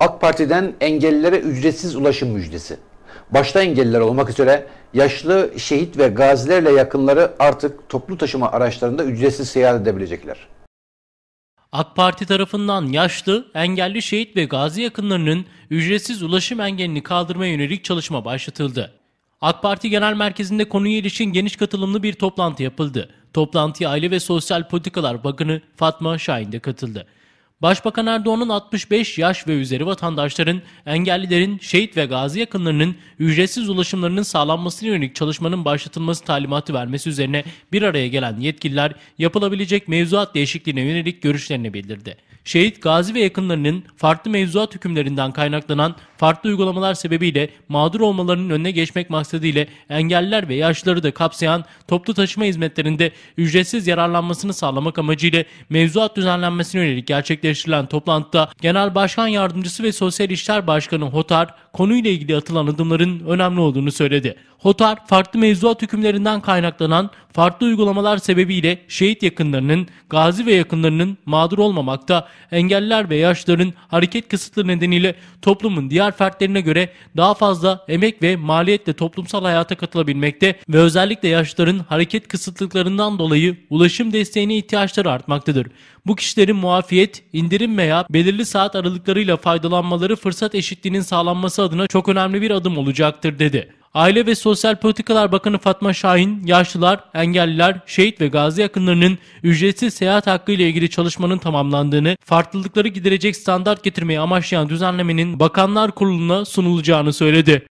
AK Parti'den engellilere ücretsiz ulaşım müjdesi. Başta engelliler olmak üzere yaşlı şehit ve gazilerle yakınları artık toplu taşıma araçlarında ücretsiz seyahat edebilecekler. AK Parti tarafından yaşlı, engelli şehit ve gazi yakınlarının ücretsiz ulaşım engelini kaldırmaya yönelik çalışma başlatıldı. AK Parti Genel Merkezi'nde konuya ilişkin geniş katılımlı bir toplantı yapıldı. Toplantıya Aile ve Sosyal Politikalar Bakanı Fatma Şahin de katıldı. Başbakan Erdoğan'ın 65 yaş ve üzeri vatandaşların, engellilerin, şehit ve gazi yakınlarının ücretsiz ulaşımlarının sağlanmasına yönelik çalışmanın başlatılması talimatı vermesi üzerine bir araya gelen yetkililer yapılabilecek mevzuat değişikliğine yönelik görüşlerini bildirdi. Şehit, gazi ve yakınlarının farklı mevzuat hükümlerinden kaynaklanan farklı uygulamalar sebebiyle mağdur olmalarının önüne geçmek maksadıyla engelliler ve yaşlıları da kapsayan toplu taşıma hizmetlerinde ücretsiz yararlanmasını sağlamak amacıyla mevzuat düzenlenmesine yönelik gerçekleştirilen toplantıda Genel Başkan Yardımcısı ve Sosyal İşler Başkanı Hotar konuyla ilgili atılan adımların önemli olduğunu söyledi. Hotar, farklı mevzuat hükümlerinden kaynaklanan farklı uygulamalar sebebiyle şehit yakınlarının, gazi ve yakınlarının mağdur olmamakta, engelliler ve yaşlıların hareket kısıtlı nedeniyle toplumun diğer fertlerine göre daha fazla emek ve maliyetle toplumsal hayata katılabilmekte ve özellikle yaşlıların hareket kısıtlıklarından dolayı ulaşım desteğine ihtiyaçları artmaktadır. Bu kişilerin muafiyet, indirim veya belirli saat aralıklarıyla faydalanmaları fırsat eşitliğinin sağlanması adına çok önemli bir adım olacaktır dedi. Aile ve Sosyal Politikalar Bakanı Fatma Şahin, yaşlılar, engelliler, şehit ve gazi yakınlarının ücretsiz seyahat hakkı ile ilgili çalışmanın tamamlandığını, farklılıkları giderecek standart getirmeyi amaçlayan düzenlemenin Bakanlar Kurulu'na sunulacağını söyledi.